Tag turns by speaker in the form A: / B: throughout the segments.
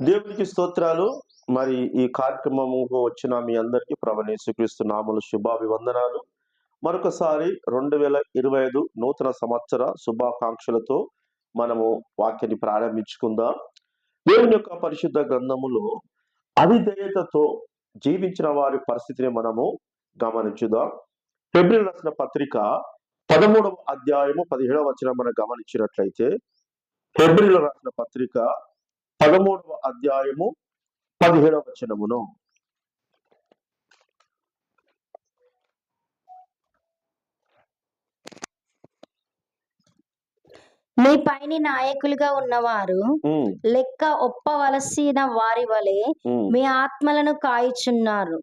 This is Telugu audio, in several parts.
A: దేవునికి స్తోత్రాలు. మరి ఈ కార్యక్రమముకు వచ్చిన మీ అందరికీ ప్రభు యేసుక్రీస్తు నామలు శుభాభివందనాలు. మరొకసారి రెండు వేల ఇరవై ఐదు నూతన సంవత్సర శుభాకాంక్షలతో మనము వాక్యాన్ని ప్రారంభించుకుందాం. దేవుని యొక్క పరిశుద్ధ గ్రంథములో అవిధేయతతో జీవించిన వారి పరిస్థితిని మనము గమనించుదాం. ఫిబ్రవరి రాసిన పత్రిక పదమూడవ అధ్యాయము పదిహేడవ వచనం మనం గమనించినట్లయితే ఫిబ్రవరిలో రాసిన పత్రిక పదమూడవ అధ్యాయము పదిహేడవ వచనమును.
B: మీ పైని నాయకులుగా ఉన్నవారు లెక్క ఒప్పవలసిన వారి వలె మీ ఆత్మలను కాయుచున్నారు.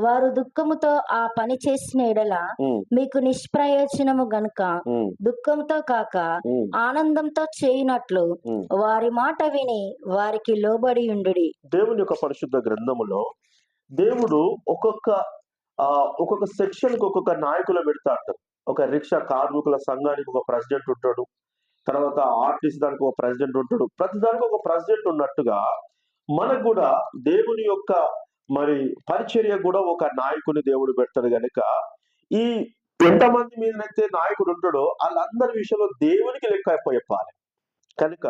B: వారు దుఃఖముతో ఆ పని చేసిన ఎడల మీకు నిష్ప్రయోజనము గనుక దుఃఖంతో కాక ఆనందంతో చేయునట్లు. వారి మాట విని వారికి లోబడి ఉండుడి.
A: దేవుని యొక్క పరిశుద్ధ గ్రంథములో దేవుడు ఒక్కొక్క ఆ ఒక్కొక్క సెక్షన్ ఒక్కొక్క నాయకులు పెడతాడు. ఒక రిక్షా కార్మికుల సంఘానికి ఒక ప్రెసిడెంట్ ఉంటాడు. తర్వాత ఆర్టిస్ట్ దానికి ఒక ప్రెసిడెంట్ ఉంటాడు. ప్రతి దానికి ఒక ప్రెసిడెంట్ ఉన్నట్టుగా మనకు కూడా దేవుని యొక్క మరి పరిచర్య కూడా ఒక నాయకుని దేవుడు పెడతాడు గనుక ఈ ఎంతమంది మీదనైతే నాయకుడు ఉంటాడో వాళ్ళందరి విషయంలో దేవునికి లెక్క చెప్పాలి కనుక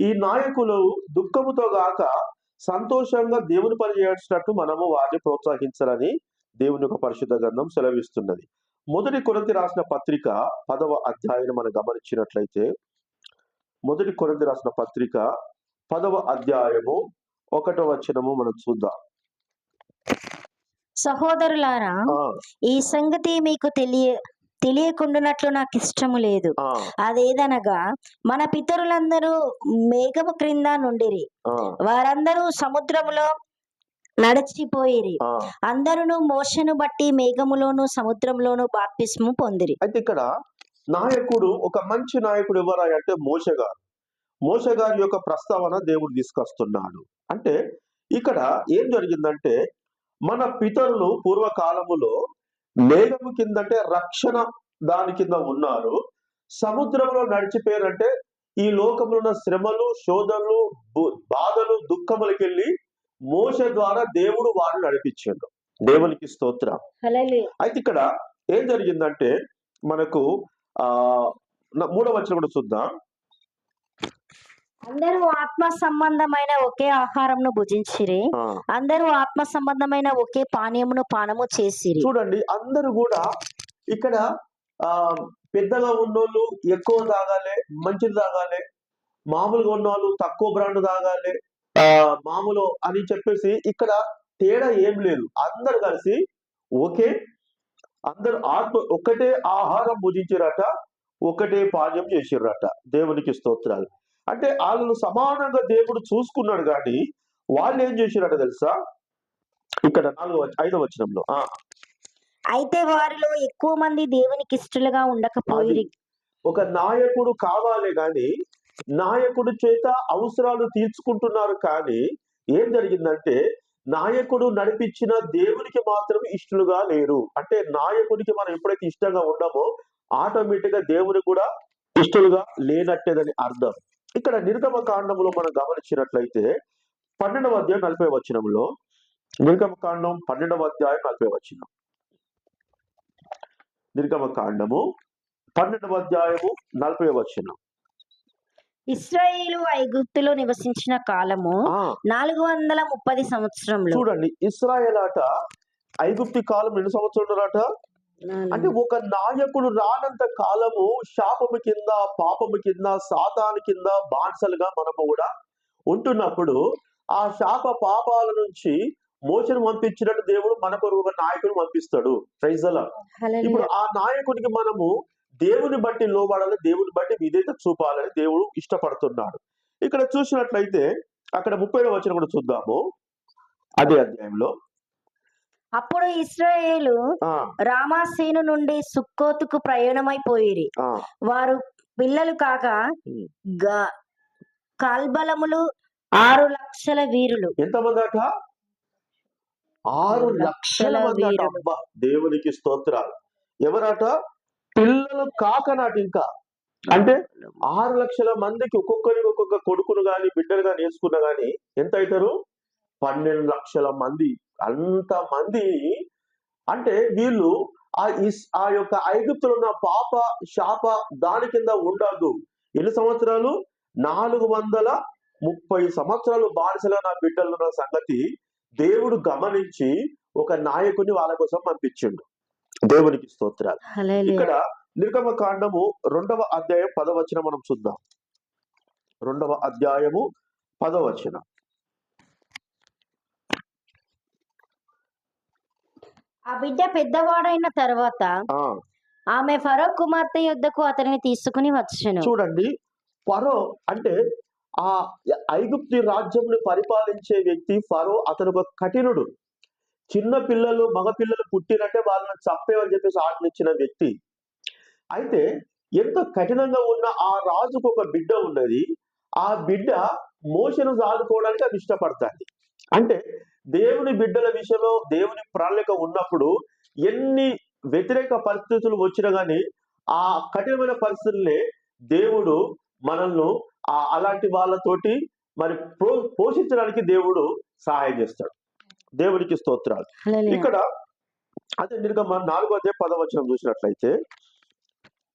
A: ఈ నాయకులు దుఃఖముతో గాక సంతోషంగా దేవుని పని చేయాల్సినట్టు మనము వారిని ప్రోత్సహించాలని దేవుని యొక్క పరిశుద్ధ గ్రంథం సెలవిస్తున్నది. మొదటి కొరంతి రాసిన పత్రిక పదవ అధ్యాయం మనం గమనించినట్లయితే మొదటి కొరంతి రాసిన పత్రిక పదవ అధ్యాయము ఒకటో వచనము మనం చూద్దాం.
B: సహోదరులారా ఈ సంగతి మీకు తెలియ తెలియకుండానట్లు నాకు ఇష్టము లేదు. అదేదనగా మన పితరులందరూ మేఘము క్రింద నుండిరి. వారందరూ సముద్రములో నడిచిపోయిరి. అందరూ మోషను బట్టి మేఘములోను సముద్రంలోను బాప్తిస్ము పొందిరి.
A: అయితే ఇక్కడ నాయకుడు ఒక మంచి నాయకుడు ఎవరా అంటే మోష గారు. మోష గారి యొక్క ప్రస్తావన దేవుడు తీసుకొస్తున్నాడు. అంటే ఇక్కడ ఏం జరిగిందంటే మన పితరులు పూర్వకాలములో మేఘము కింద అంటే రక్షణ దాని కింద ఉన్నారు. సముద్రంలో నడిచిపోయారంటే ఈ లోకంలో ఉన్న శ్రమలు శోధనలు బాధలు దుఃఖములకెళ్ళి మోస ద్వారా దేవుడు వారిని నడిపించాడు. దేవునికి స్తోత్రం. అయితే ఇక్కడ ఏం జరిగిందంటే మనకు ఆ మూడవ వచనం కూడా చూద్దాం.
B: అందరూ ఆత్మ సంబంధమైన ఒకే ఆహారంను భుజించిరి. అందరూ ఆత్మ సంబంధమైన ఒకే పానీయమును పానము చేసిరి.
A: చూడండి అందరూ కూడా ఇక్కడ ఆ పెద్దగా ఉన్నోళ్ళు ఎక్కువ తాగాలి మంచిది తాగాలి మామూలుగా ఉన్నోళ్ళు తక్కువ బ్రాండ్ తాగాలి మామూలు అని చెప్పేసి ఇక్కడ తేడా ఏం లేదు. అందరు కలిసి ఒకే అందరు ఆత్మ ఒకటే ఆహారం భుజించిరట ఒకటే పానీయం చేసిర్రట దేవునికి స్తోత్రాలు. అంటే వాళ్ళను సమానంగా దేవుడు చూసుకున్నాడు కానీ వాళ్ళు ఏం చేసిరట తెలుసా? ఇక్కడ నాలుగో ఐదవ వచనంలో. ఆ.
B: అయితే వారిలో ఎక్కువ మంది దేవునికి ఇష్టలుగా ఉండకపోయిరి.
A: ఒక నాయకుడు కావాలి గాని నాయకుడు చేత అవసరాలు తీర్చుకుంటున్నారు కానీ ఏం జరిగిందంటే నాయకుడు నడిపించిన దేవునికి మాత్రం ఇష్టలుగా లేరు. అంటే నాయకుడికి మనం ఎప్పుడైతే ఇష్టంగా ఉండమో ఆటోమేటిక్గా దేవుని కూడా ఇష్టలుగా లేనట్టేదని అర్థం. ఇక్కడ నిర్గమ కాండంలో మనం గమనించినట్లయితే పన్నెండవ అధ్యాయం నలభై వచనంలో నిర్గమ కాండం పన్నెండవ అధ్యాయం నలభై వచనం. నిర్గమ కాండము పన్నెండవ అధ్యాయము నలభై వచనం.
B: ఇస్రాయేలు ఐగుప్తులో నివసించిన కాలము నాలుగు వందల ముప్పది సంవత్సరంలో
A: చూడండి ఇస్రాయేల్ ఆట ఐగుప్తి కాలం ఎన్ని సంవత్సరాలట అంటే ఒక నాయకుడు రానంత కాలము శాపము కింద పాపము కింద సాతాను కింద బాన్సలుగా మనము కూడా ఉంటున్నప్పుడు ఆ శాప పాపాల నుంచి మోసను పంపించినట్టు దేవుడు మన కొరకు ఒక నాయకుడు పంపిస్తాడు. ప్రైజల. ఇప్పుడు ఆ నాయకుడికి మనము దేవుని బట్టి లోబడాలి దేవుని బట్టి విధేయత చూపాలని దేవుడు ఇష్టపడుతున్నాడు. ఇక్కడ చూసినట్లయితే అక్కడ ముప్పై వచనం కూడా చూద్దాము. అదే అధ్యాయంలో.
B: అప్పుడు ఇస్రాయేలు రామాసేను నుండి సుక్కోతుకు ప్రయాణమైపోయిరి
A: ఆ.
B: వారు పిల్లలు కాక కాల్బలములు ఆరు లక్షల వీరులు.
A: ఎంతమంది అట? ఆరు లక్షల మంది దేవునికి స్తోత్రాలు. ఎవరట? పిల్లలు కాకనాటి ఇంకా. అంటే ఆరు లక్షల మందికి ఒక్కొక్కరికి ఒక్కొక్క కొడుకును గాని బిడ్డలు గాని వేసుకున్నా గాని ఎంత అవుతారు పన్నెండు లక్షల మంది. అంత మంది. అంటే వీళ్ళు ఆ ఆ యొక్క ఐగుప్తులో ఉన్న పాప శాప దాని కింద ఉండదు ఎన్ని సంవత్సరాలు? నాలుగు వందల ముప్పై సంవత్సరాలు బానిసలో నా బిడ్డలు ఉన్న సంగతి దేవుడు గమనించి ఒక నాయకుని వాళ్ళ కోసం పంపించిండు. దేవునికి స్తోత్రాలు. ఇక్కడ నిర్గమ కాండము రెండవ అధ్యాయం పదవచనం మనం చూద్దాం. రెండవ అధ్యాయము పదవచనం
B: ఆ బిడ్డ పెద్దవాడైన తర్వాత ఆమె ఫరో కుమార్తె యొద్దకు అతనిని తీసుకుని వచ్చెను.
A: చూడండి ఫరో అంటే ఆ ఐగుప్తి రాజ్యంని పరిపాలించే వ్యక్తి ఫరో అతను ఒక కఠినుడు. చిన్న పిల్లలు మగ పిల్లలు పుట్టినట్టే వాళ్ళని చంపేవని చెప్పేసి ఆజ్ఞించిన వ్యక్తి. అయితే ఎంత కఠినంగా ఉన్న ఆ రాజుకు ఒక బిడ్డ ఉన్నది. ఆ బిడ్డ మోసను సాదుకోవడానికి అది ఇష్టపడుతుంది. అంటే దేవుని బిడ్డల విషయంలో దేవుని ప్రణాళిక ఉన్నప్పుడు ఎన్ని వ్యతిరేక పరిస్థితులు వచ్చినా గానీ ఆ కఠినమైన పరిస్థితుల్ని దేవుడు మనల్ని ఆ అలాంటి వాళ్ళతోటి మరి పో పోషించడానికి దేవుడు సహాయం చేస్తాడు. దేవునికి స్తోత్రాలు. ఇక్కడ అదే నిర్గమ నాలుగో అధ్యాయం పదవచనం చూసినట్లయితే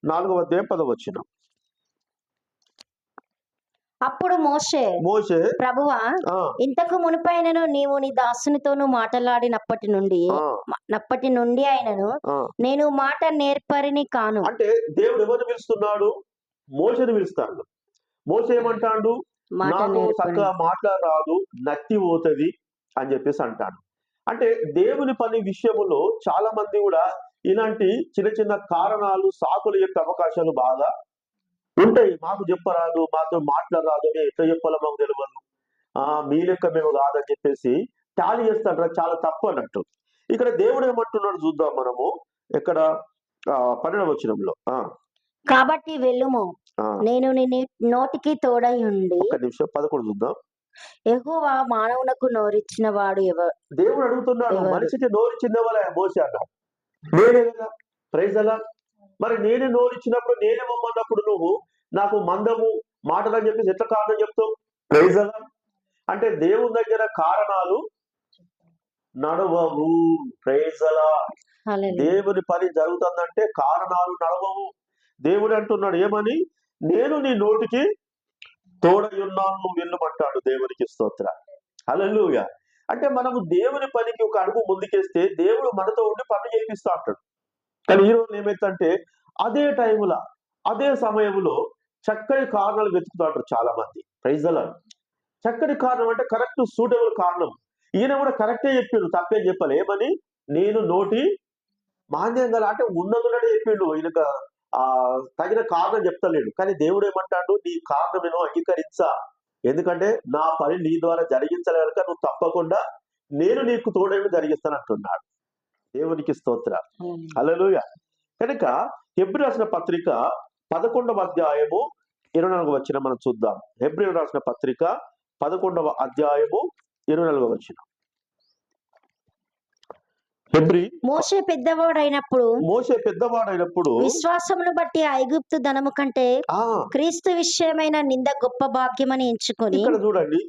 A: నాలుగో అధ్యాయం పదవచనం
B: అప్పుడు మోషే
A: మోసే
B: ప్రభువా ఇంతకు మునిపైనను నీవు నీ దాసునితోను మాటలాడినప్పటి నుండి నప్పటి నుండి ఆయనను. నేను మాట నేర్పరిని కాను.
A: అంటే దేవుడు ఎవరిని పిలుస్తున్నాడు? మోసని పిలుస్తాడు. మోస ఏమంటాడు
B: మాట
A: నాకు చక్కగా మాట్లాడరాదు నత్తి పోతది అని చెప్పేసి అంటాడు అంటే దేవుని పని విషయములో చాలా మంది కూడా ఇలాంటి చిన్న చిన్న కారణాలు సాకులు చెప్పే అవకాశాలు బాగా ఉంటాయి. మాకు చెప్పరాదు మాతో మాట్లాడరాదు మేము ఎట్లా చెప్పాలో మాకు తెలియదు ఆ మీ లెక్క మేము కాదని చెప్పేసి టాలీ చేస్తాడు చాలా తప్పు అన్నట్టు. ఇక్కడ దేవుడు ఏమంటున్నాడు చూద్దాం మనము. ఎక్కడ? ఆ, పన్నెండవ వచనంలో.
B: కాబట్టి వెళ్ళుము. నేను నోటికి తోడై ఉండి
A: ఒక్క నిమిషం పదకొండు చూద్దాం.
B: ఎగువ మానవునకు నోరిచ్చిన వాడు ఎవరు
A: దేవుడు అడుగుతున్నాడు? మనిషికి నోరిచ్చిందే వాళ్ళ మోసే అన్నాడు. నేనే కదా? ప్రైజ్ అలా మరి నేనే నోరిచ్చినప్పుడు నేనే మమ్మన్నప్పుడు నువ్వు నాకు మందము మాటలని చెప్పేసి ఎట్లా కారణం చెప్తావు? ప్రైజ్ అలా అంటే దేవుని దగ్గర కారణాలు నడవవు. ప్రైజ్ అలా. దేవుని పని జరుగుతుందంటే కారణాలు నడవవు. దేవుడు అంటున్నాడు ఏమని? నేను నీ నోటికి తోడయున్నాను నువ్వు వెళ్ళమంటాడు దేవునికి స్తోత్ర. హల్లెలూయా. అంటే మనము దేవుని పనికి ఒక అడుగు ముందుకేస్తే దేవుడు మనతో ఉండి పని చేపిస్తూ అంటాడు. కానీ ఈ రోజు ఏమైతుందంటే అదే టైములో అదే సమయంలో చక్కటి కారణాలు వెతుకుతాడు చాలా మంది ప్రైజల చక్కటి కారణం అంటే కరెక్ట్ సూటబుల్ కారణం. ఈయన కూడా కరెక్టే చెప్పిండు తప్పే చెప్పాలి. ఏమని? నేను నోటి మాంద్యం గల అంటే ఉన్నదున్నడే చెప్పిండు. ఈయనకు ఆ తగిన కారణం చెప్తలేడు. కానీ దేవుడు ఏమంటాడు నీ కారణం నేను అంగీకరించా. ఎందుకంటే నా పని నీ ద్వారా జరిగించలే కనుక నువ్వు తప్పకుండా నేను నీకు తోడేమి జరిగిస్తాను అంటున్నాడు దేవునికి స్తోత్ర.
B: హల్లెలూయా.
A: కనుక హెబ్రి రాసిన పత్రిక పదకొండవ అధ్యాయము ఇరవై నాలుగు వచ్చిన మనం చూద్దాం. హెబ్రి రాసిన పత్రిక పదకొండవ అధ్యాయము ఇరవై నాలుగు వచ్చిన హెబ్రి
B: మోషే పెద్దవాడైనప్పుడు
A: మోసే పెద్దవాడైనప్పుడు
B: విశ్వాసమును బట్టి ఐగుప్తు ధనము కంటే
A: ఆ
B: క్రీస్తు విషయమైన నింద గొప్ప భాగ్యమని ఎంచుకొని
A: ఇక్కడ చూడండి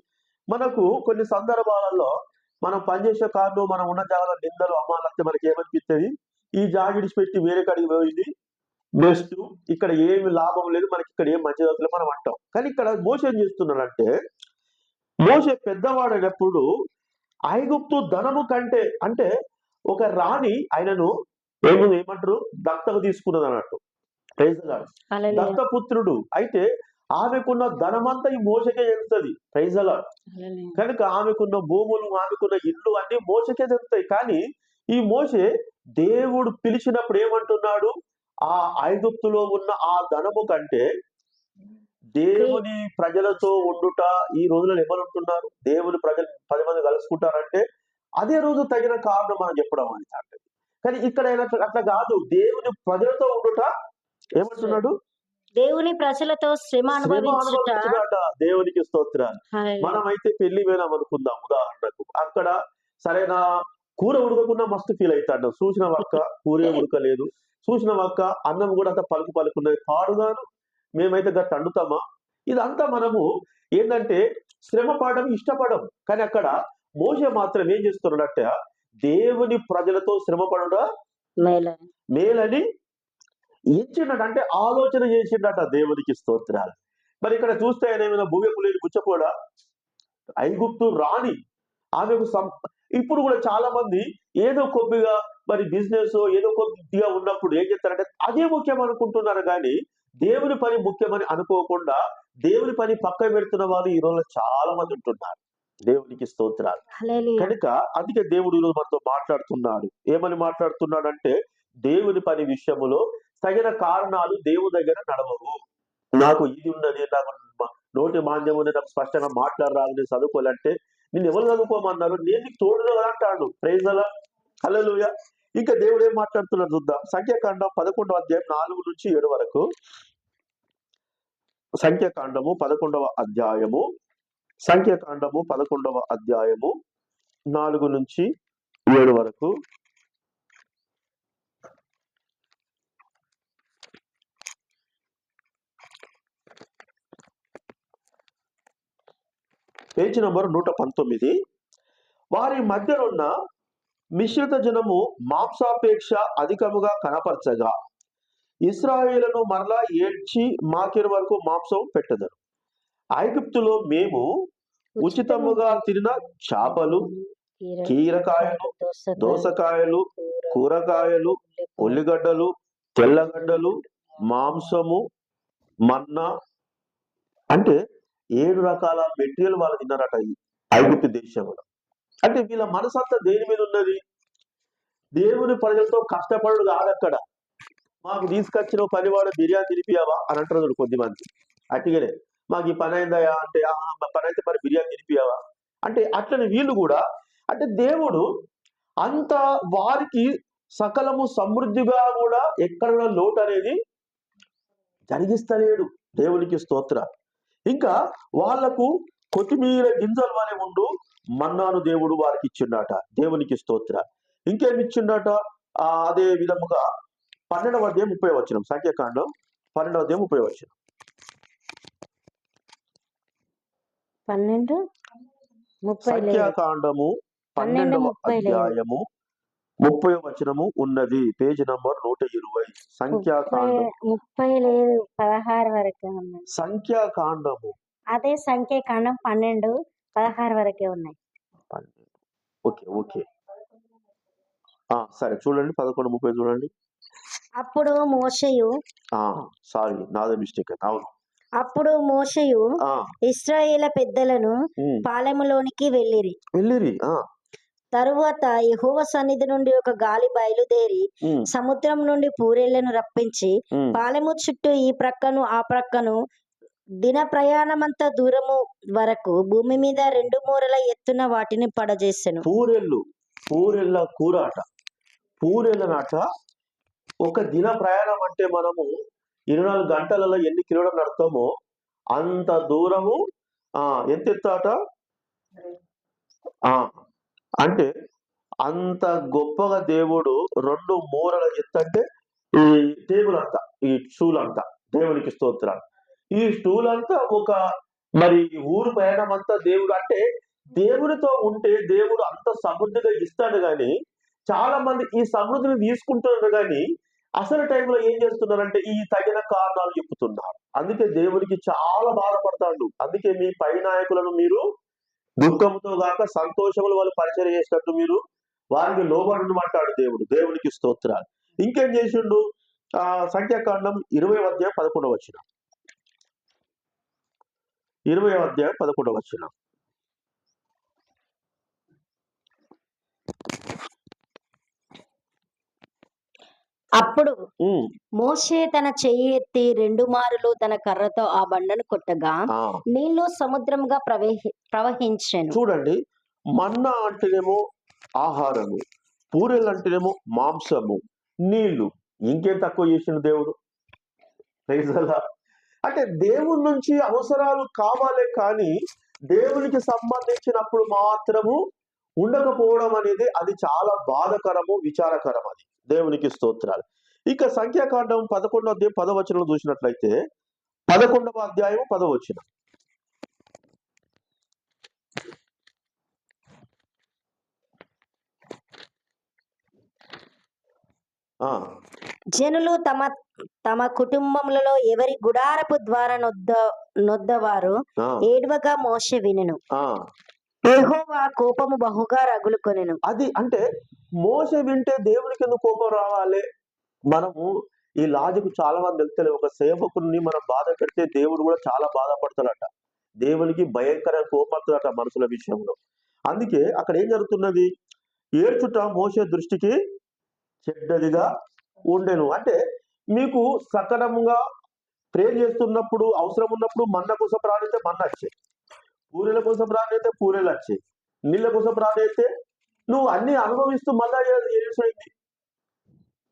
A: మనకు కొన్ని సందర్భాలలో మనం పనిచేసే కారణం మనం ఉన్న జాగాలో నిందలు అమ్మాలంటే మనకి ఏమనిపిస్తుంది? ఈ జాగ్ విడిచిపెట్టి వేరే కాడికి పోయింది. బెస్ట్ ఇక్కడ ఏమి లాభం లేదు మనకి ఇక్కడ ఏం మంచి జరుగుతుంది మనం అంటాం. కానీ ఇక్కడ మోస ఏం చేస్తున్నాడంటే మోసే పెద్దవాడైనప్పుడు ఐగుప్తు ధనము కంటే అంటే ఒక రాణి ఆయనను ఏమి ఏమంటారు? దత్తకు తీసుకున్నది అన్నట్టు. దత్తపుత్రుడు. అయితే ఆమెకున్న ధనమంతా ఈ మోసకే చెందుతుంది ప్రైజ్ ది లార్డ్.
B: హల్లెలూయా.
A: కనుక ఆమెకున్న భూములు ఆమెకున్న ఇల్లు అన్ని మోసకే చెందుతాయి కానీ ఈ మోసే దేవుడు పిలిచినప్పుడు ఏమంటున్నాడు? ఆ ఐగుప్తులో ఉన్న ఆ ధనము కంటే దేవుని ప్రజలతో ఉండుట ఈ రోజులలో ఎవరు ఉంటున్నారు? దేవుని ప్రజలు పది మంది కలుసుకుంటారంటే అదే రోజు తగిన కారణం మనం చెప్పడం అనేది కానీ ఇక్కడ అట్లా కాదు. దేవుని ప్రజలతో ఉండుట ఏమంటున్నాడు?
B: దేవుని ప్రజలతో శ్రమ అనుభవించుట.
A: దేవునికి స్తోత్రాలు.
B: హల్లెలూయా.
A: మనమైతే పెళ్ళి పోయినాం అనుకుందాం. ఉదాహరణకు అక్కడ సరైన కూర ఉడకకుండా మస్తు ఫీల్ అవుతాడు చూసిన ఒక్క కూరే ఉడకలేదు. చూసిన ఒక్క అన్నం కూడా అంత పలుకు పలుకున్నది. పాడుగాను మేమైతే గట్ట అండుతామా? ఇదంతా మనము ఏంటంటే శ్రమ పడడం ఇష్టపడం కానీ అక్కడ మోసే మాత్రం ఏం చేస్తున్నాడట దేవుని ప్రజలతో శ్రమ పడుట
B: మేల.
A: మేలని ఇచ్చినట్టు అంటే ఆలోచన చేసిండట దేవునికి స్తోత్రాలు. మరి ఇక్కడ చూస్తే ఆయన ఏమైనా భూమికు లేని గుచ్చపోడా ఐగుప్తు రాణి. ఆమెకు ఇప్పుడు కూడా చాలా మంది ఏదో కొద్దిగా మరి బిజినెస్ ఏదో కొద్దిగా ఉన్నప్పుడు ఏం చేస్తారంటే అదే ముఖ్యం అనుకుంటున్నారు కానీ దేవుని పని ముఖ్యమని అనుకోకుండా దేవుని పని పక్క పెడుతున్న వారు ఈ రోజు చాలా మంది ఉంటున్నారు. దేవునికి స్తోత్రాలు. కనుక అందుకే దేవుడు ఈరోజు మనతో మాట్లాడుతున్నాడు. ఏమని మాట్లాడుతున్నాడంటే దేవుని పని విషయములో తగిన కారణాలు దేవుని దగ్గర నడవవు. నాకు ఇది ఉన్నది నాకు నోటి మాంద్యం ఉంది నాకు స్పష్టంగా మాట్లాడరాదు నేను చదువుకోవాలంటే నేను ఎవరు చదువుకోమన్నారు? నేను నీకు కదా అంటాడు. ప్రైజల హల్లెలూయా ఇంకా దేవుడు ఏం మాట్లాడుతున్నాడు చూద్దాం. సంఖ్యాకాండం పదకొండవ అధ్యాయం నాలుగు నుంచి ఏడు వరకు. సంఖ్యాకాండము పదకొండవ అధ్యాయము సంఖ్యాకాండము పదకొండవ అధ్యాయము నాలుగు నుంచి ఏడు వరకు. పేజ్ నంబర్ నూట పంతొమ్మిది. వారి మధ్యనున్న మిశ్రిత జనము మాంసాపేక్ష అధికముగా కనపరచగా ఇస్రాయేలను మరలా ఏడ్చి మాకిరు వరకు మాంసం పెట్టదరు. ఐగుప్తులో మేము ఉచితముగా తిరిన చేపలు కీరకాయలు దోసకాయలు కూరగాయలు ఉల్లిగడ్డలు తెల్లగడ్డలు మాంసము మన్నా అంటే ఏడు రకాల మెటీరియల్ వాళ్ళు తిన్నారట ఐగుప్తు దేశంలో. అంటే వీళ్ళ మనసంతా దేని మీద ఉన్నది? దేవుని ప్రజలతో కష్టపడు కాదక్కడ మాకు తీసుకొచ్చిన పనివాడు బిర్యానీ తినిపియావా అని అంటారు చూడు కొద్దిమంది అట్టిగానే మాకు ఈ పని అయిందయా అంటే పని అయితే మరి బిర్యానీ తినిపియావా అంటే అట్లనే వీళ్ళు కూడా అంటే దేవుడు అంత వారికి సకలము సమృద్ధిగా కూడా ఎక్కడ లోటు అనేది జరిగిస్తలేడు దేవునికి స్తోత్ర. ఇంకా వాళ్ళకు కొత్తిమీర గింజలు వలె ఉండు మన్నాను దేవుడు వారికి ఇచ్చిండట దేవునికి స్తోత్ర. ఇంకేమి ఇచ్చిండట? అదే విధముగా పన్నెండవ అధ్యాయం ముప్పై వచ్చిన సంఖ్యాకాండం పన్నెండవ అధ్యాయం ముప్పై వచ్చిన
B: పన్నెండు? ముప్పై
A: సంఖ్యాకాండము
B: పన్నెండు
A: పన్నెండవ. అధ్యాయము ముప్పై వచనము ఉన్నది. పేజీ నంబర్ నూట ఇరవై. సంఖ్యాకాండం
B: ముప్పై- లేదు. పదహారు వరకే ఉన్నాయి.
A: సంఖ్యాకాండము.
B: అదే సంఖ్యాకాండం పన్నెండు పదహారు వరకే ఉన్నాయి.
A: Okay okay. ఆ, సరే చూడండి. పదకొండు ముప్పై చూడండి.
B: అప్పుడు మోషయు
A: ఆ సారీ నాదే మిస్టేక్. అవును.
B: అప్పుడు మోషయు ఇస్రాయేల పెద్దలను పాలెములోనికి వెళ్ళిరి.
A: వెళ్ళిరి
B: తరువాత యెహోవ సన్నిధి నుండి ఒక గాలి బయలుదేరి సముద్రం నుండి పూరేళ్ళను రప్పించి పాలెము చుట్టూ ఈ ప్రక్కను ఆ ప్రక్కను దిన ప్రయాణమంత దూరము వరకు భూమి మీద రెండు మూరల ఎత్తున వాటిని పడజేసెను.
A: పూరెళ్ళు పూరెళ్ళ కూర అట పూరెళ్ళ నాట ఒక దిన ప్రయాణం అంటే మనము ఇరవై నాలుగు గంటలలో ఎన్ని కిలోమీటర్లు నడతామో అంత దూరము ఆ ఎంత ఎత్తాట? ఆ అంటే అంత గొప్పగా దేవుడు రెండు మూరల ఎత్తు అంటే ఈ టేబుల్ అంతా ఈ స్టూల్ అంతా దేవునికి స్తోత్రాలు. ఈ స్టూల్ అంతా ఒక మరి ఊరు ప్రయాణం అంతా దేవుడు అంటే దేవునితో ఉంటే దేవుడు అంత సమృద్ధిగా ఇస్తాడు కానీ చాలా మంది ఈ సమృద్ధిని తీసుకుంటున్నారు కానీ అసలు టైంలో ఏం చేస్తున్నారంటే ఈ తగిన కారణాలు చెప్తున్నారు. అందుకే దేవునికి చాలా బాధపడతాడు. అందుకే మీ పై నాయకులను మీరు దుఃఖంతో గాక సంతోషములు వాళ్ళు పరిచయం చేసినట్టు మీరు వారికి లోబడమంటాడు దేవుడు. దేవునికి స్తోత్రాలు. ఇంకేం చేసిండు? ఆ సంఖ్యాకాండం ఇరవై అధ్యాయం పదకొండవ వచ్చిన ఇరవై అధ్యాయం పదకొండవ వచ్చిన
B: అప్పుడు మోషే తన చెయ్యి ఎత్తి రెండు మారులు తన కర్రతో ఆ బండను కొట్టగా నీళ్ళు సముద్రంగా ప్రవహి ప్రవహించెను.
A: చూడండి మన్నా అంటేనేమో ఆహారము పూరెలు అంటేనేమో మాంసము నీళ్ళు ఇంకేం తక్కువ చేసిండు దేవుడు. అంటే దేవుడి నుంచి అవసరాలు కావాలే కానీ దేవునికి సంబంధించినప్పుడు మాత్రము ఉండకపోవడం అనేది అది చాలా బాధకరము విచారకరం అది దేవునికి స్తోత్రాలు. ఇక సంఖ్యాకాండం పదకొండో అధ్యాయం పదవచనం చూసినట్లయితే పదకొండవ అధ్యాయం పదవచ్చిన ఆ,
B: జనులు తమ తమ కుటుంబములలో ఎవరి గుడారపు ద్వార నొద్ద నొద్దవారు ఏడవగా మోషే వినెను. యెహోవా కోపము బహుగా రగులుకొనెను.
A: అది అంటే మోస వింటే దేవునికి ఎందుకు కోపం రావాలి? మనము ఈ లాజిక్ చాలా మంది తెలుస్తలేదు. ఒక సేవకుని మనం బాధ పెడితే దేవుడు కూడా చాలా బాధపడతాడట. దేవునికి భయంకర కోపడుతుందట మనుషుల విషయంలో. అందుకే అక్కడ ఏం జరుగుతున్నది? ఏడ్చుట మోసే దృష్టికి చెడ్డదిగా ఉండెను. అంటే మీకు సకలంగా ప్రేర్ చేస్తున్నప్పుడు అవసరం ఉన్నప్పుడు మన్న కోసం ప్రాణితే మన్న వచ్చే. పూరెల కోసం ప్రాణితే పూరెలు వచ్చాయి. నీళ్ళ కోసం ప్రాణితే నువ్వు అన్ని అనుభవిస్తూ మళ్ళా ఏసైంది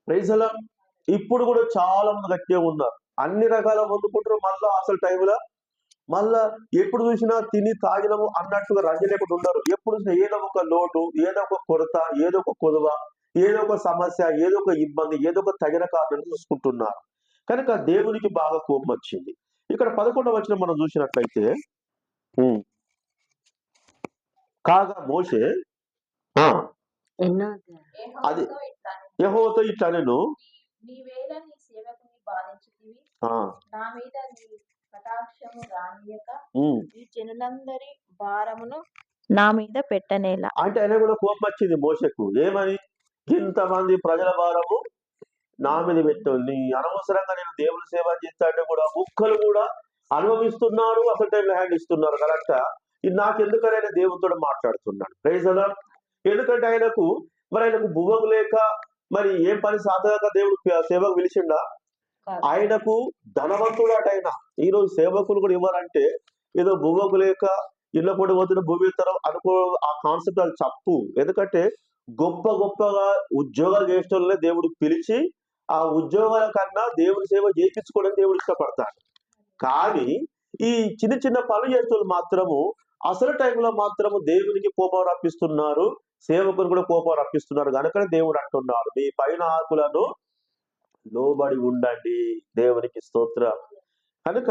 A: ప్రైజలా ఇప్పుడు కూడా చాలా మంది గట్టిగా ఉన్నారు. అన్ని రకాల పొందుకుంటారు మళ్ళా అసలు టైంలో మళ్ళా ఎప్పుడు చూసినా తిని తాగినము అన్నట్టుగా రంజ లేకుండా ఉండరు ఎప్పుడు చూసినా ఏదో ఒక లోటు ఏదో ఒక కొరత ఏదో ఒక కొదువ ఏదో ఒక సమస్య ఏదో ఒక ఇబ్బంది ఏదో ఒక తగిన కారణం చూసుకుంటున్నారు. కనుక దేవునికి బాగా కోపం వచ్చింది. ఇక్కడ పదకొండవ వచ్చిన మనం చూసినట్లయితే కాగా మోసే అది-
C: యెహోవాతో
A: ఇట్లా నేను
C: నీ మీద కటాక్షము రానియక ఈ జనులందరి భారమును నా మీద పెట్టనేలా.
A: అంటే ఆయన కూడా కోపం వచ్చింది మోసకు ఏమని? ఇంతమంది ప్రజల భారము నా మీద పెట్టింది అనవసరంగా నేను దేవుని సేవ చేస్తా అంటే కూడా ముక్కలు కూడా అనుభవిస్తున్నారు అసలు టైంలో హ్యాండ్ ఇస్తున్నారు కరెక్ట్? ఇది నాకు ఆయన దేవునితో మాట్లాడుతున్నాడు. ప్రైజ్ అలా ఎందుకంటే ఆయనకు మరి ఆయనకు భువం లేక మరి ఏం పని సాధక దేవుడు సేవకు పిలిచిండా. ఆయనకు ధనవంతుడు అట ఆయన ఈ రోజు సేవకులు కూడా ఇవ్వరంటే ఏదో భూమకు లేక ఇళ్ళ పొడి పోతున్న భూమి అనుకో ఆ కాన్సెప్ట్ అది తప్పు. ఎందుకంటే గొప్ప గొప్పగా ఉద్యోగాలు చేసేటోళ్ళనే దేవుడు పిలిచి ఆ ఉద్యోగాల కన్నా దేవుడి సేవ చేయించుకోవడం దేవుడు ఇష్టపడతాడు. కానీ ఈ చిన్న చిన్న పనులు చేసేటోళ్ళు మాత్రము అసలు టైంలో మాత్రము దేవునికి కోపం రప్పిస్తున్నారు సేవకుని కూడా కోపం రప్పిస్తున్నారు కనుక దేవుడు అంటున్నాడు మీ పైన ఆకులను లోబడి ఉండండి దేవునికి స్తోత్ర. కనుక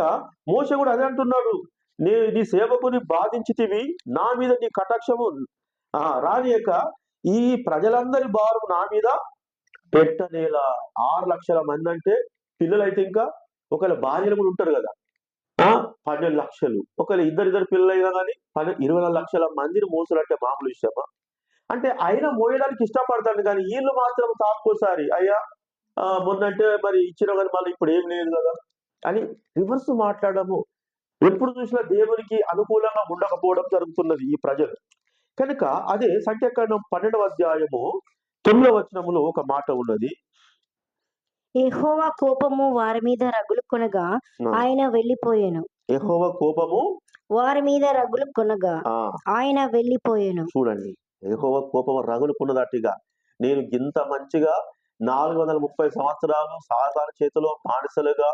A: మోస కూడా అదే అంటున్నాడు నీ నీ సేవకుని బాధించితివి నా మీద నీ కటాక్షము రానియక ఈ ప్రజలందరి భారం నా మీద పెట్టనేలా ఆరు లక్షల మంది అంటే పిల్లలైతే ఇంకా ఒకవేళ భార్యలు కూడా ఉంటారు కదా పన్నెండు లక్షలు. ఒకవేళ ఇద్దరు ఇద్దరు పిల్లలు అయినా కానీ పన్నెండు ఇరవై లక్షల మందిని మోసాలంటే మామూలు విషయమా? అంటే ఆయన మోయడానికి ఇష్టపడతాడు కానీ వీళ్ళు మాత్రం తాకోసారి అయ్యా మొన్నంటే మరి ఇచ్చిన కానీ మళ్ళీ ఇప్పుడు ఏం లేదు కదా అని రివర్స్ మాట్లాడము. ఎప్పుడు చూసినా దేవునికి అనుకూలంగా ఉండకపోవడం జరుగుతున్నది ఈ ప్రజలు. కనుక అదే సంఖ్యాకాండం పన్నెండవ అధ్యాయము తొమ్మిదవ వచనములో ఒక మాట ఉన్నది.
B: యెహోవా కోపము వారి మీద రగులు కొనగా ఆయన వెళ్ళిపోయాను.
A: యెహోవ కోపము
B: వారి మీద రగులు కొనగా ఆయన వెళ్ళిపోయాను.
A: చూడండి యెహోవ కోపం రగులుకున్నదట్టుగా నేను ఇంత మంచిగా నాలుగు వందల ముప్పై సంవత్సరాలు సాధారణ చేతిలో బానిసలుగా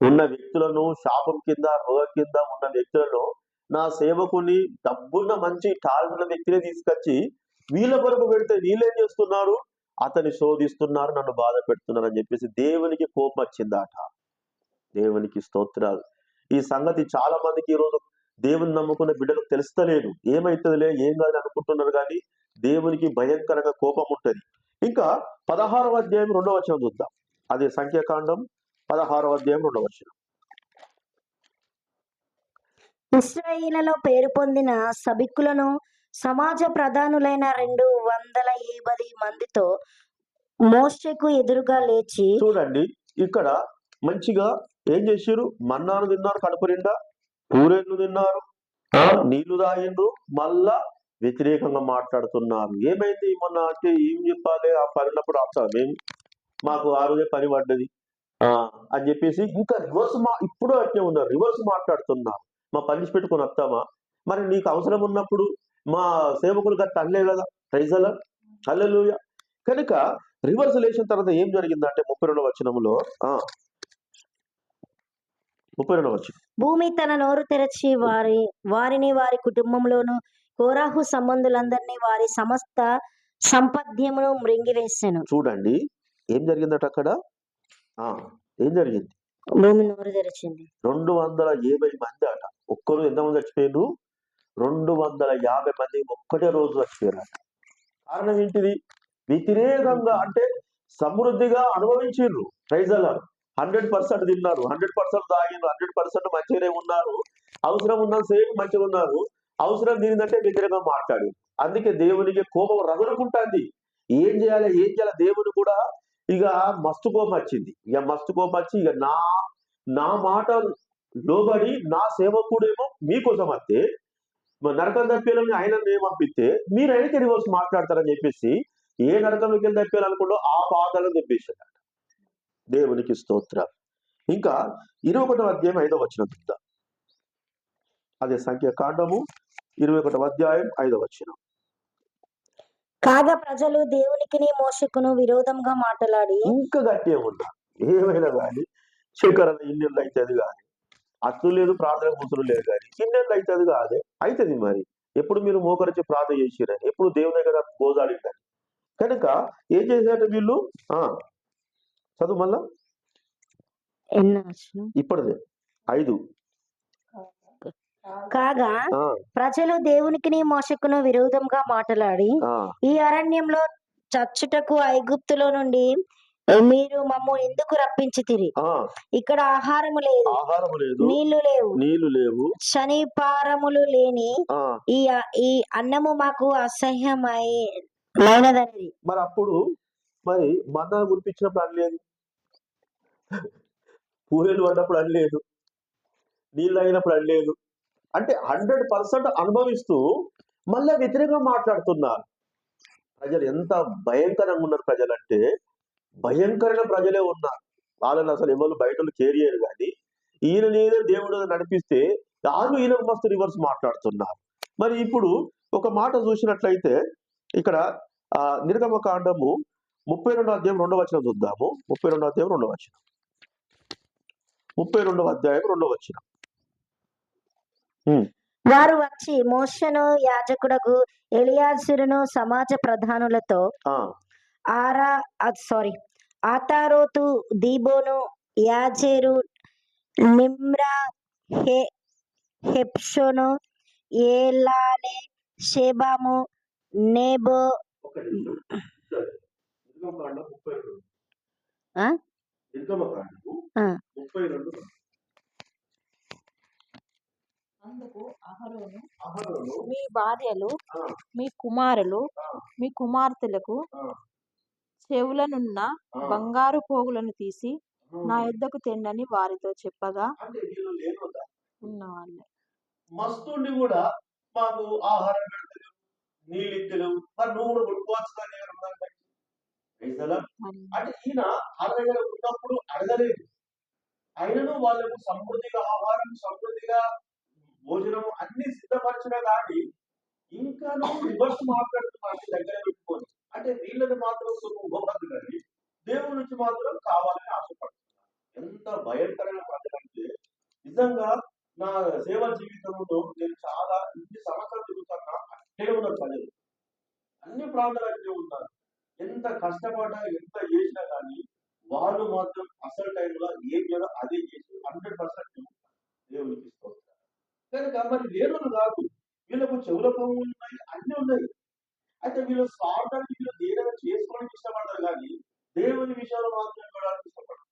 A: ఉన్న వ్యక్తులను శాపం కింద రోగం కింద ఉన్న వ్యక్తులను నా సేవకుని డబ్బున్న మంచి టాలెంట్ ఉన్న వ్యక్తిని తీసుకొచ్చి వీళ్ళ కొరకు పెడితే వీళ్ళేం చేస్తున్నారు? అతని శోధిస్తున్నారు నన్ను బాధ పెడుతున్నారు అని చెప్పేసి దేవునికి కోపం వచ్చిందాట దేవునికి స్తోత్రాలు. ఈ సంగతి చాలా మందికి ఈరోజు దేవుని నమ్ముకున్న బిడ్డలకు తెలుస్తలేదు. ఏమైతుందిలే ఏం కాదని అనుకుంటున్నారు కానీ దేవునికి భయంకరంగా కోపం ఉంటుంది. ఇంకా పదహారవ అధ్యాయం రెండవ వచనం చూద్దాం. అది సంఖ్యాకాండం పదహారవ అధ్యాయం రెండవ వచనం.
B: ఇస్రాయిలలో పేరు పొందిన సభిక్కులను సమాజ ప్రధానులైన రెండు వందల యాభై మందితో మోషకు ఎదురుగా లేచి
A: చూడండి ఇక్కడ మంచిగా ఏం చేసారు మన్నాను తిన్నారు కడుపు నిండా పూరేళ్ళు తిన్నారు ఆ, నీళ్ళు తాగిండ్రు మళ్ళా వ్యతిరేకంగా మాట్లాడుతున్నారు. ఏమైంది? మొన్న అంటే ఏం చెప్పాలి? ఆ పడినప్పుడు అసలు మేము మాకు ఆ రోజే పని పడ్డది. ఆ అని చెప్పేసి ఇంకా రివర్స్ మా ఇప్పుడు అట్నే ఉన్నారు. రివర్స్ మాట్లాడుతున్నారు. మా పనిచి పెట్టుకొని వస్తామా? మరి నీకు అవసరం ఉన్నప్పుడు మా సేవకులు గట్ట అనలే కదా. ప్రైజల హల్లెలూయా. కనుక రివర్స్ లేచిన తర్వాత ఏం జరిగిందంటే ముప్పై రెండవ వచనములో ఆ ముప్పై రెండవ వచనం.
B: భూమి తన నోరు తెరచి వారి వారిని వారి కుటుంబంలోను కోరాహు సంబంధులందరినీ వారి సమస్త సంపద్యమును మృంగివేశాను
A: చూడండి ఏం జరిగిందట అక్కడ? ఆ ఏం జరిగింది?
B: భూమి నోరు తెరిచింది.
A: రెండు వందల యాభై మంది అట. ఒక్కరు ఎంతమంది చచ్చిపోయారు రెండు వందల యాభై మంది ఒక్కటే రోజు చచ్చిపోయారు కారణం ఏంటిది? వ్యతిరేకంగా అంటే సమృద్ధిగా అనుభవించారు ప్రైజల హండ్రెడ్ పర్సెంట్ తిన్నారు. హండ్రెడ్ పర్సెంట్ తాగినారు హండ్రెడ్ పర్సెంట్ మంచిగానే ఉన్నారు. అవసరం ఉన్న సేపు మంచిగా ఉన్నారు. అవసరం దీనిదంటే వ్యతిరేకంగా మాట్లాడి అందుకే దేవునికి కోపం రగులుకుంటుంది. ఏం చేయాలి? ఏం చేయాలి? దేవుని కూడా ఇక మస్తు కోపం వచ్చింది. ఇక మస్తు కోపం వచ్చి ఇక నా నా మాట లోబడి నా సేవకుడేమో మీకోసం వస్తే నరకం తప్పేయాలని ఆయన నేను పంపిస్తే మీరు అయితే రివర్స్ మాట్లాడతారని చెప్పేసి ఏ నరకంలోకి వెళ్ళి తప్పేయాలనుకుంటో ఆ పాదాలను తెప్పేసాడు దేవునికి స్తోత్రం. ఇంకా ఇరవై ఒకటో అధ్యాయం ఐదో వచ్చిన చూద్దాం. అదే సంఖ్యాకాండము ఇరవై ఒకటో అధ్యాయం ఐదో వచ్చిన
B: కాగా ప్రజలు దేవునికిని మోషకును విరోధంగా మాట్లాడి
A: ఇంకా గట్టిగా ఉన్నా. ఏమైనా కానీ శంకరణ ఇన్నెళ్ళు అవుతుంది కానీ అసలు లేదు ప్రార్థన కూతురు లేదు కానీ ఇన్నెళ్ళు అవుతుంది కాదే. అవుతుంది మరి. ఎప్పుడు మీరు మోకరించి ప్రార్థన చేసిరని ఎప్పుడు దేవుని దగ్గర గోదాడిందని కనుక ఏం చేశారంటే వీళ్ళు? చదువు మళ్ళా? ఇప్పటిదే. ఐదు.
B: కాగా ప్రజలు దేవునికిని మోషకును విరోధంగా మాట్లాడి ఈ అరణ్యంలో చచ్చుటకు ఐగుప్తులో నుండి మీరు మమ్ము ఎందుకు రప్పించితిరి?
A: ఆ,
B: ఇక్కడ ఆహారము లేదు.
A: ఆహారం లేదు.
B: నీళ్ళు లేవు.
A: నీళ్ళు లేవు.
B: శనిపారములు లేని ఈ ఈ అన్నము మాకు అసహ్యమైనదని
A: మరి అప్పుడు మరి మన్నా కురిపించినప్పుడు అని లేదు. పూరేలు పడ్డప్పుడు అని లేదు. నీళ్ళు అయినప్పుడు అని లేదు. అంటే హండ్రెడ్ పర్సెంట్ అనుభవిస్తూ మళ్ళా వ్యతిరేకంగా మాట్లాడుతున్నారు. ప్రజలు ఎంత భయంకరంగా ఉన్నారు ప్రజలంటే భయంకరమైన ప్రజలే ఉన్నారు. వాళ్ళని అసలు ఎవరు బయట కేర్ చేయరు కానీ ఈయన నేనే దేవుడు నడిపిస్తే వాళ్ళు ఈయన మస్తు రివర్స్ మాట్లాడుతున్నారు. మరి ఇప్పుడు ఒక మాట చూసినట్లయితే ఇక్కడ ఆ నిర్గమ కాండము ముప్పై రెండో అధ్యాయం రెండో వచనం చూద్దాము. ముప్పై రెండో అధ్యాయం రెండో వచనం. ముప్పై రెండవ అధ్యాయం రెండో వచనం.
B: వారు వచ్చి మోషను యాజకుడకు ఎలియాసురును సమాజ ప్రధానులతో ఆరా సారీ. ఆతారోతు దీబోను యాజేరు నిమ్రా హె హెప్షోను ఏలాలే షేబాము నేబో
C: అందుకు అహరోను మీ భార్యలు మీ కుమారులు మీ కుమార్తెలకు చెవులనున్న. బంగారు పోగులను తీసి. నా యుద్ధకు తెండని వారితో చెప్పగా ఉన్నవాళ్ళే.
A: మస్తుండి కూడా మాకు ఆహారం పెడతలేవు నీళ్ళు ఇద్దరు మరి నువ్వు కూడా కొనుక్కోవచ్చు అంటే ఈయన వాళ్ళ దగ్గర ఉన్నప్పుడు అడగలేదు. అయినను వాళ్ళకు సమృద్ధిగా ఆహారం సమృద్ధిగా భోజనం అన్ని సిద్ధపరిచిన కానీ ఇంకా నువ్వు రివర్స్ మాట్లాడుతున్నావు దగ్గర పెట్టుకొని అంటే వీళ్ళని మాత్రం గొప్పది కానీ దేవుడి నుంచి మాత్రం కావాలని ఆశపడుతున్నారు ఎంత భయంకరమైన ప్రజలంటే నిజంగా నా సేవ జీవితంలో నేను చాలా ఇన్ని సమస్యలు తిరుగుతున్నా అట్టే ఉన్న ప్రజలు. అన్ని ప్రాంతాలన్నీ ఉన్నారు. ఎంత కష్టపడ్డా ఎంత చేసినా కానీ వాళ్ళు మాత్రం అసలు టైంలో ఏం చేయాలో అదే చేసి హండ్రెడ్ పర్సెంట్ దేవునికి ఇస్తారు కనుక మరి లేనులు కాదు వీళ్ళకు చెవుల పొంగులు ఉన్నాయి అన్ని ఉన్నాయి. అయితే వీళ్ళు స్వార్థానికి వీళ్ళు దేనిగా చేసుకోవడానికి ఇష్టపడతారు కానీ దేవుని విషయాలు మాత్రం ఇవ్వడానికి ఇష్టపడతారు